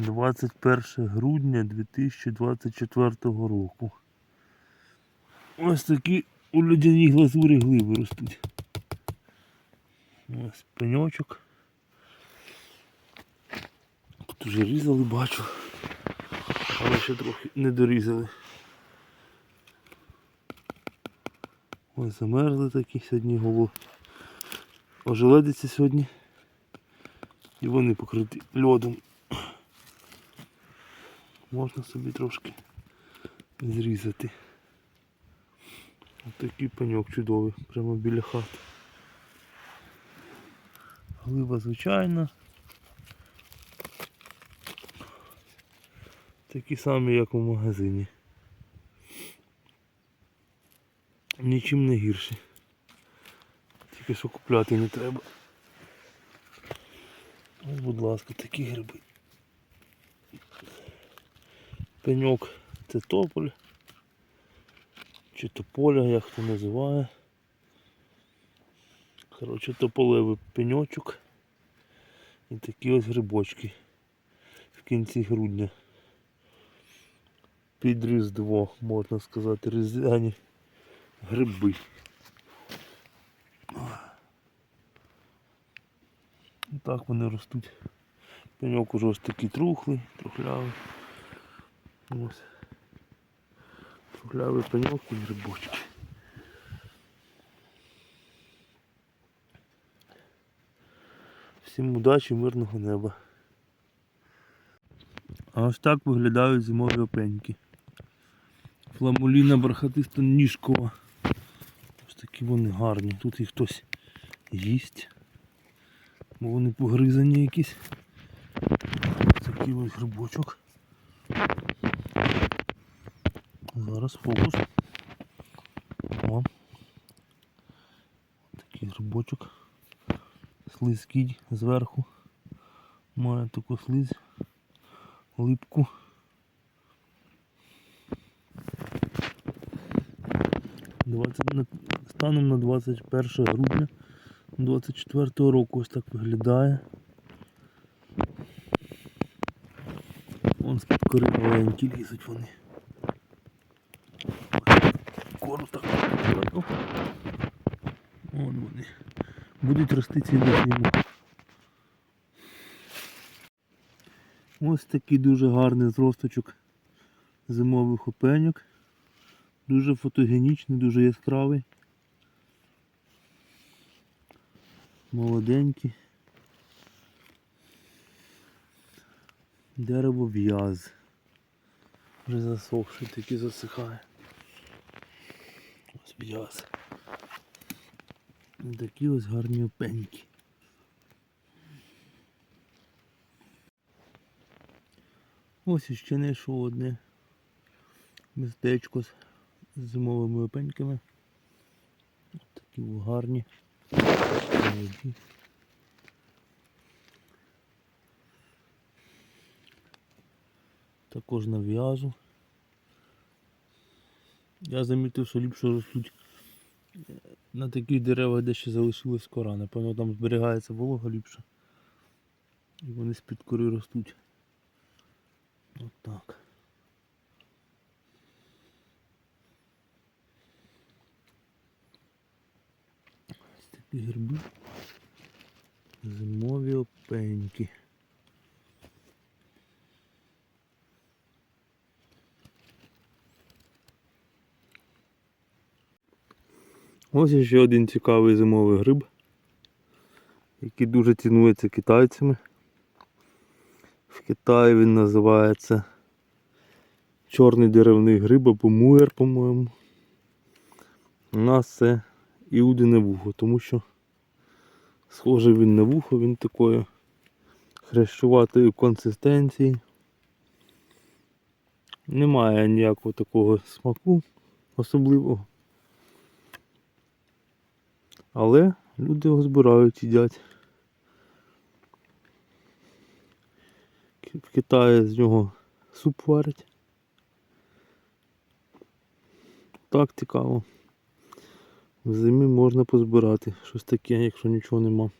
21 грудня 2024 року. Ось такі у людяній глазурі глиби ростуть. Ось пеньочок. Тут уже різали, бачу. Але ще трохи не дорізали. Ось замерзли такі сьогодні голо. Ожеледиться сьогодні. І вони покриті льодом. Можна собі трошки зрізати. Ось такий пеньок чудовий, прямо біля хати. Глиба звичайна. Такі самі, як у магазині. Нічим не гірші. Тільки що купляти не треба. Ось, будь ласка, такі гриби. Пеньок це тополь. Чи тополя, як хто називає. Коротше, тополевий пеньочок. І такі ось грибочки в кінці грудня. Під Різдво, можна сказати, різдвяні гриби. Так вони ростуть. Пеньок уже ось такий трухлий, трухлявий. Ось. Трухлявий пеньок і грибочки. Всім удачі, мирного неба. А ось так виглядають зимові опеньки. Фламуліна бархатиста ніжкова. Ось такі вони гарні. Тут їх хтось їсть. Бо вони погризані якісь. Ось такий ось грибочок. Зараз фокус. О. Такий грибочок. Слизький зверху. Має таку слизь. Липку. Станом на 21 грудня 24 року ось так виглядає. Вон з-під кори маленькі лізуть вони. Кору так. Вон вони. Будуть рости цілу зиму. Ось такий дуже гарний зросточок зимових опеньок. Дуже фотогенічний, дуже яскравий. Молоденький. Дерево в'яз. Вже засохший, таки засихає. Ось в'яз. Такі ось гарні опеньки. Ось іще знайшов одне містечко з зимовими опеньками. Такі гарні. Також на в'язу. Я замітив, що ліпше ростуть е, на таких деревах, де ще залишилась кора. Напевно, там зберігається волога ліпше. І вони з-під кори ростуть. От так. Ось такі гриби. Зимові опеньки. Ось ще один цікавий зимовий гриб, який дуже цінується китайцями. В Китаї він називається чорний деревний гриб або муер, по-моєму. У нас це іудине вухо, тому що схожий він на вухо, він такої хрещуватої консистенції. Немає ніякого такого смаку особливого. Але люди його збирають, їдять. В Китаї з нього суп варять. Так цікаво. В зимі можна позбирати щось таке, якщо нічого нема.